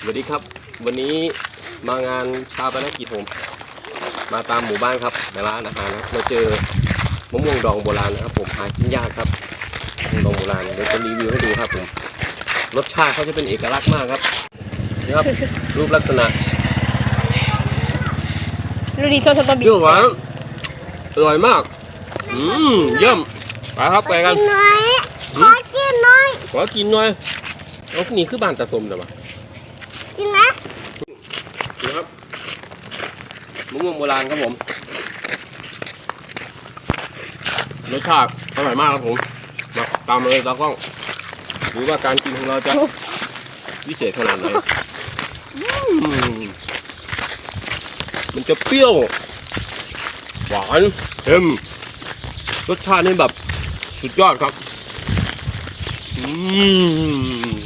สวัสดีครับ วันนี้มางานชาปนกิจผมมาตามหมู่บ้านครับในร้านอาหารนะครับเราเจอมะม่วงดองโบราณนะครับ ผมหากินยากครับมะม่วงดองโบราณเดี๋ยวจะรีวิวให้ดูครับผมรสชาติเขาจะเป็นเอกลักษณ์มากครับนี่ครับ รูปลักษณะลูดีโซสตอเปบีรี้ยวหวานอร่อยมากอืมเยี่ยมไปครับไปกัน กินน้อยขอกินน้อย ขอกินหน่อยเอานี่คือบ้านตาสมแต่ว่า กินนะนี่ครับมะม่วงโบราณครับผม รสชาติอร่อยมากครับผมมาตามมาเลยตากล้องดูว่าการกินของเราจะวิเศษขนาดไหนอืมมันจะเปรี้ยว หวานเค็มรสชาตินี่แบบ สุดยอดครับ อืม